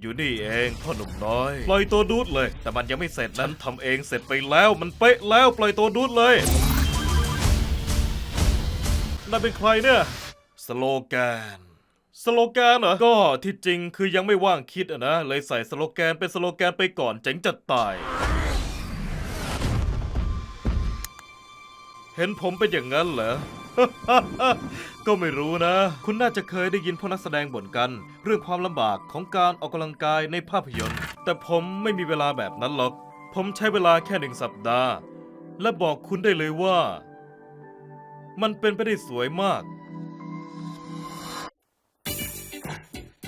อยู่นี่เองพ่อหนุ่มน้อย ปล่อยตัวดูดเลย แต่มันยังไม่เสร็จนั้นทำเองเสร็จไปแล้วมันเป๊ะแล้วปล่อยตัวดูดเลยนั่นเป็นใครเนี่ย สโลแกน สโลแกนเหรอ ก็ที่จริงคือยังไม่ว่างคิดอะนะ เลยใส่สโลแกนเป็นสโลแกนไปก่อนเจ๋งจัดตาย เห็นผมเป็นอย่างนั้นเหรอ ก็ไม่รู้นะ คุณน่าจะเคยได้ยินพวกนักแสดงบ่นกัน เรื่องความลำบากของการออกกำลังกายในภาพยนตร์ แต่ผมไม่มีเวลาแบบนั้นหรอก ผมใช้เวลาแค่หนึ่งสัปดาห์ และบอกคุณได้เลยว่า มันเป็นไปได้สวยมาก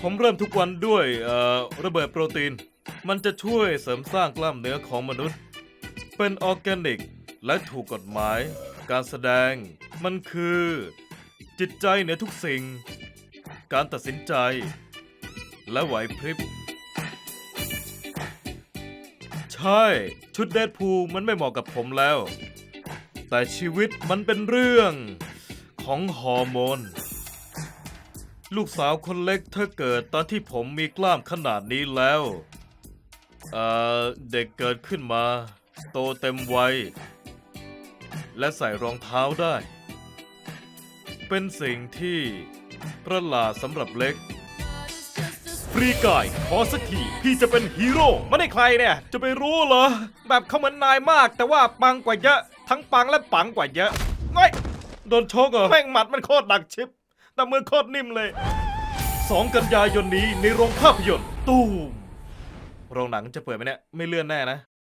ผมเริ่มทุกวันด้วยเอ่อระเบิดโปรตีน มันจะช่วยเสริมสร้างกล้ามเนื้อของมนุษย์ เป็นออร์แกนิกและถูกกฎหมาย การแสดง มันคือ จิตใจเหนือทุกสิ่ง การตัดสินใจ และไหวพริบ ใช่ ชุดเดดพูมันไม่เหมาะกับผมแล้ว แต่ชีวิตมันเป็นเรื่องของฮอร์โมน ลูกสาวคนเล็กเธอเกิดตอนที่ผมมีกล้ามขนาดนี้แล้วเอ่อเด็กเกิดขึ้นมา โตเต็มวัย และใส่รองเท้าได้ เป็นสิ่งที่ประหลาดสำหรับเล็ก ฟรีกายขอสักทีพี่จะเป็นฮีโร่ไม่ได้ใครเนี่ย จะไปรู้เหรอ แบบเขาเหมือนนายมาก แต่ว่าปังกว่าเยอะ ทั้งปังและปังกว่าเยอะไงโดนชกเหรอแม่งหมัดมันโคตรดักชิปแต่มือโคตรนิ่มเลย 2 กันยายนนี้ในโรงภาพยนตร์ตูมโรงหนังจะเปิดไหมเนี่ย ไม่เลื่อนแน่นะ